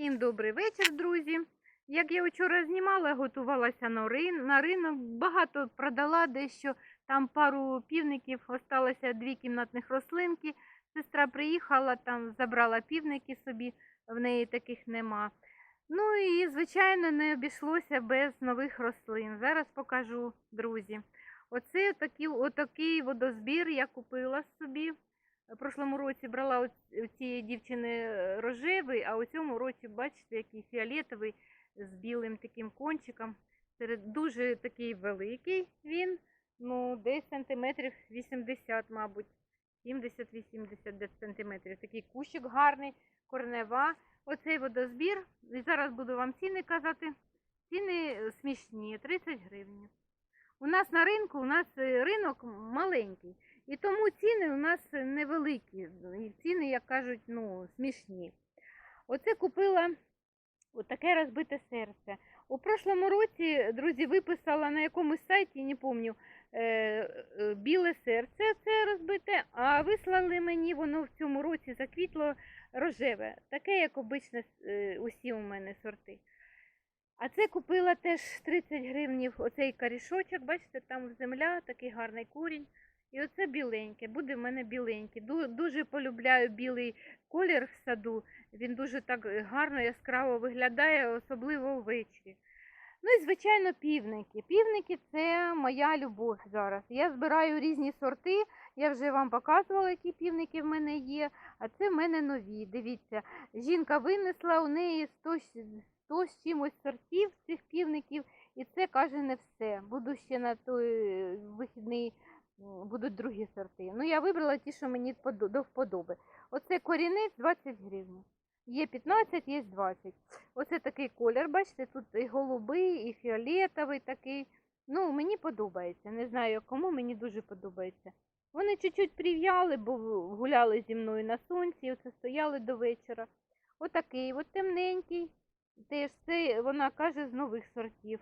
Всім добрий вечір, друзі. Як я вчора знімала, готувалася на, ринок, багато продала дещо, там пару півників, осталося дві кімнатних рослинки. Сестра приїхала, там забрала півники собі, в неї таких нема. Ну і, звичайно, не обійшлося без нових рослин. Зараз покажу, друзі. Оце отакий, отакий водозбір я купила собі. В прошлому році брала у цієї дівчини е, рожевий, а у цьому році, бачите, який фіолетовий з білим таким кончиком. Дуже такий великий він, ну десь сантиметрів 80, мабуть, 70-80 десь сантиметрів. Такий кущик гарний, корнева. Оцей водозбір. І зараз буду вам ціни казати. Ціни е, смішні, 30 гривень. У нас на ринку, у нас е, ринок маленький. І тому ціни у нас невеликі. Ціни, як кажуть, ну, смішні. Оце купила отаке розбите серце. У прошлому році, друзі, виписала на якомусь сайті, не пам'ятаю, е, е, біле серце це розбите, а вислали мені воно в цьому році заквітло рожеве, таке, як обичне е, усі у мене сорти. А це купила теж 30 гривнів оцей корішочок, бачите, там земля, такий гарний корінь. І оце біленьке, буде в мене біленький. Дуже полюбляю білий колір в саду. Він дуже так е, гарно, яскраво виглядає, особливо ввечері. Ну і, звичайно, півники. Півники це моя любов зараз. Я збираю різні сорти. Я вже вам показувала, які півники в мене є. А це в мене нові. Дивіться, жінка винесла у неї 100, 100 з чимось сортів цих півників. І це каже не все. Буду ще на той е, вихідний будуть другі сорти. Ну, я вибрала ті, що мені до вподоби. Оце корінець 20 гривень. Є 15, є 20. Оце такий колір, бачите, тут і голубий, і фіолетовий такий. Ну, мені подобається. Не знаю, кому мені дуже подобається. Вони чуть-чуть прив'яли, бо гуляли зі мною на сонці, і оце стояли до вечора. Отакий, от темненький. Теж це вона каже з нових сортів.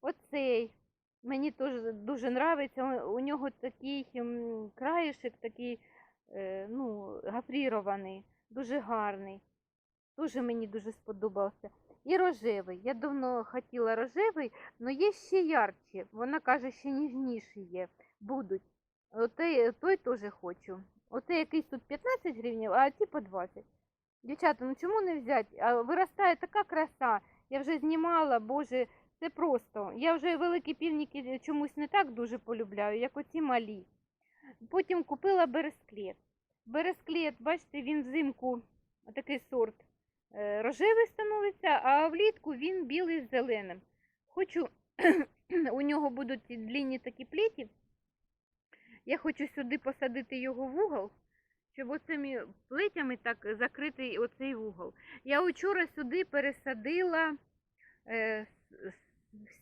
Оцей. Мені теж дуже подобається. У нього такий м, краєшок, такий е, ну, гофрірований, дуже гарний. Дуже мені дуже сподобався. І рожевий. Я давно хотіла рожевий, але є ще ярче. Вона каже, що ніжніші є. Будуть. Отой, той теж хочу. Оце якийсь тут 15 гривень, а ті по 20. Дівчата, ну чому не взяти? А виростає така краса. Я вже знімала, боже, це просто. Я вже великі півніки чомусь не так дуже полюбляю, як оці малі. Потім купила бересклет. Бересклет, бачите, він взимку такий сорт е, рожевий становиться, а влітку він білий з зеленим. Хочу, у нього будуть ці длінні такі плеті. Я хочу сюди посадити його в угол, щоб оцими плетями так закрити оцей вугол. Я вчора сюди пересадила е,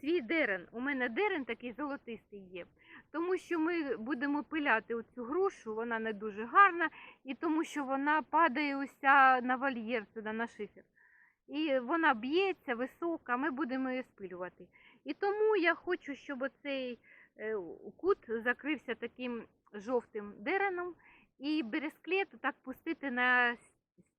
свій дерен. У мене дерен такий золотистий є. Тому що ми будемо пиляти оцю грушу, вона не дуже гарна, і тому що вона падає уся на вольєр сюди, на шифер. І вона б'ється висока, ми будемо її спилювати. І тому я хочу, щоб оцей е, кут закрився таким жовтим дереном, і бересклет так пустити на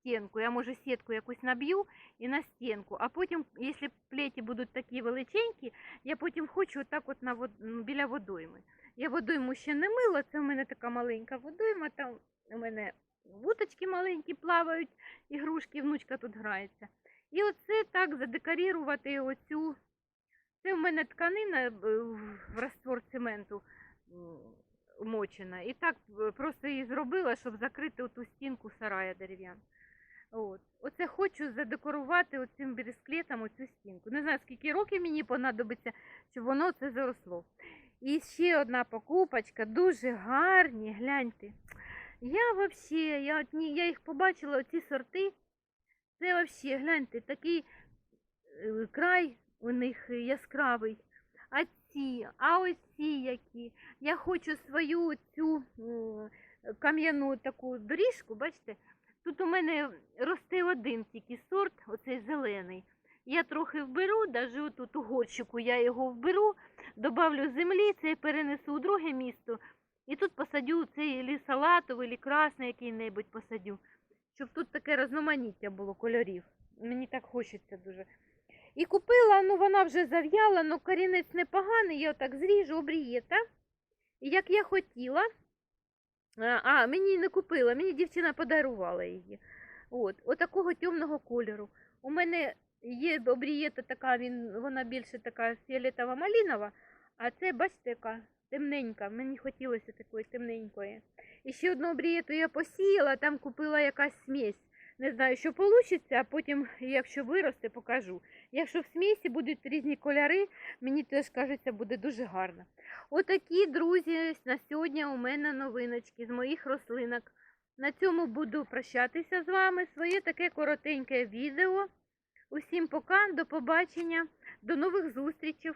стінку. Я може сітку якусь наб'ю і на стінку. А потім, якщо плеті будуть такі величенькі, я потім хочу отак от на вод... біля водойми. Я водойму ще не мила, це в мене така маленька водойма, там у мене вуточки маленькі плавають, ігрушки, внучка тут грається. І оце так задекорувати оцю. Це в мене тканина е, в раствор цементу мочена. І так е, просто її зробила, щоб закрити ту стінку сарая дерев'яну. От. Оце хочу задекорувати оцим бересклетом оцю стінку. Не знаю, скільки років мені понадобиться, щоб воно це заросло. І ще одна покупочка, дуже гарні, гляньте. Я вообще, я, я їх побачила, оці сорти. Це вообще, гляньте, такий е, край у них яскравий. А ці, а ось ці які. Я хочу свою цю кам'яну таку доріжку, бачите, тут у мене росте один тільки сорт, оцей зелений. Я трохи вберу, навіть отут у горщику я його вберу, добавлю землі, це перенесу у друге місто. І тут посадю цей лі салатовий, лі красний який-небудь посадю, щоб тут таке розноманіття було кольорів. Мені так хочеться дуже. І купила, ну вона вже зав'яла, ну корінець непоганий, я отак зріжу обрієта. І як я хотіла, а, а, мені не купила, мені дівчина подарувала її. От, отакого темного кольору. У мене є обрієта така, він, вона більше така фіолетова малінова, а це, бачите, яка темненька. Мені хотілося такої темненької. І ще одну обрієту я посіяла, там купила якась смесь. Не знаю, що вийде, а потім, якщо виросте, покажу. Якщо в смісі будуть різні кольори, мені теж кажеться, буде дуже гарно. Отакі, друзі, на сьогодні у мене новиночки з моїх рослинок. На цьому буду прощатися з вами. Своє таке коротеньке відео. Усім пока, до побачення, до нових зустрічей.